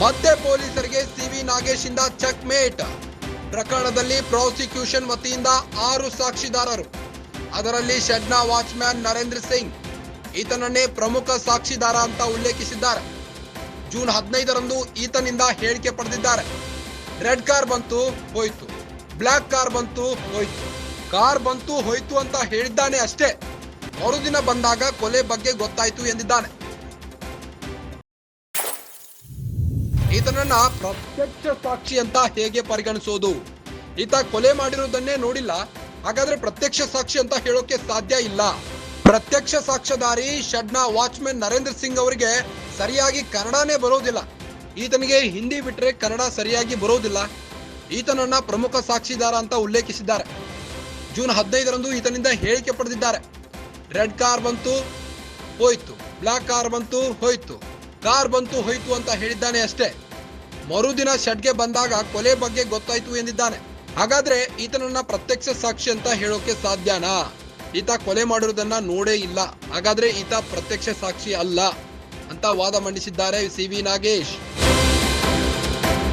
ಮತ್ತೆ ಪೊಲೀಸರಿಗೆ ಸಿವಿ ನಾಗೇಶ್ ಇಂದ ಚೆಕ್ ಮೇಟ್ ಪ್ರಕರಣದಲ್ಲಿ ಪ್ರಾಸಿಕ್ಯೂಷನ್ ವತಿಯಿಂದ ಆರು ಸಾಕ್ಷಿದಾರರು. ಅದರಲ್ಲಿ ಶೆಡ್ನ ವಾಚ್ಮ್ಯಾನ್ ನರೇಂದ್ರ ಸಿಂಗ್, ಈತನನ್ನೇ ಪ್ರಮುಖ ಸಾಕ್ಷಿದಾರ ಅಂತ ಉಲ್ಲೇಖಿಸಿದ್ದಾರೆ. ಜೂನ್ ಹದಿನೈದರಂದು ಈತನಿಂದ ಹೇಳಿಕೆ ಪಡೆದಿದ್ದಾರೆ. ರೆಡ್ ಕಾರ್ ಬಂತು, ಹೋಯ್ತು. ಬ್ಲ್ಯಾಕ್ ಕಾರ್ ಬಂತು, ಹೋಯ್ತು. ಕಾರ್ ಬಂತು, ಹೋಯ್ತು ಅಂತ ಹೇಳಿದ್ದಾನೆ ಅಷ್ಟೇ. ಮರುದಿನ ಬಂದಾಗ ಕೊಲೆ ಬಗ್ಗೆ ಗೊತ್ತಾಯ್ತು ಎಂದಿದ್ದಾನೆ. ಈತನನ್ನ ಪ್ರತ್ಯಕ್ಷ ಸಾಕ್ಷಿ ಅಂತ ಹೇಗೆ ಪರಿಗಣಿಸೋದು? ಈತ ಕೊಲೆ ಮಾಡಿರುವುದನ್ನೇ ನೋಡಿಲ್ಲ, ಹಾಗಾದ್ರೆ ಪ್ರತ್ಯಕ್ಷ ಸಾಕ್ಷಿ ಅಂತ ಹೇಳೋಕೆ ಸಾಧ್ಯ ಇಲ್ಲ. ಪ್ರತ್ಯಕ್ಷ ಸಾಕ್ಷ್ಯಧಾರಿ, ಷಡ್ನ ವಾಚ್ಮನ್ ನರೇಂದ್ರ ಸಿಂಗ್ ಅವರಿಗೆ ಸರಿಯಾಗಿ ಕನ್ನಡನೇ ಬರೋದಿಲ್ಲ. ಈತನಿಗೆ ಹಿಂದಿ ಬಿಟ್ರೆ ಕನ್ನಡ ಸರಿಯಾಗಿ ಬರೋದಿಲ್ಲ. ಈತನನ್ನ ಪ್ರಮುಖ ಸಾಕ್ಷಿದಾರ ಅಂತ ಉಲ್ಲೇಖಿಸಿದ್ದಾರೆ. ಜೂನ್ ಹದಿನೈದರಂದು ಈತನಿಂದ ಹೇಳಿಕೆ ಪಡೆದಿದ್ದಾರೆ. ರೆಡ್ ಕಾರ್ ಬಂತು, ಹೋಯ್ತು. ಬ್ಲಾಕ್ ಕಾರ್ ಬಂತು, ಹೋಯ್ತು. ಕಾರ್ ಬಂತು, ಹೋಯ್ತು ಅಂತ ಹೇಳಿದ್ದಾನೆ ಅಷ್ಟೇ. ಮರುದಿನ ಶೆಡ್ಗೆ ಬಂದಾಗ ಕೊಲೆ ಬಗ್ಗೆ ಗೊತ್ತಾಯ್ತು ಎಂದಿದ್ದಾನೆ. ಹಾಗಾದ್ರೆ ಈತನನ್ನ ಪ್ರತ್ಯಕ್ಷ ಸಾಕ್ಷಿ ಅಂತ ಹೇಳೋಕೆ ಸಾಧ್ಯನಾ? ಈತ ಕೊಲೆ ಮಾಡಿರೋದನ್ನ ನೋಡೇ ಇಲ್ಲ. ಹಾಗಾದ್ರೆ ಈತ ಪ್ರತ್ಯಕ್ಷ ಸಾಕ್ಷಿ ಅಲ್ಲ ಅಂತ ವಾದ ಮಂಡಿಸಿದ್ದಾರೆ ಸಿ ವಿ ನಾಗೇಶ್.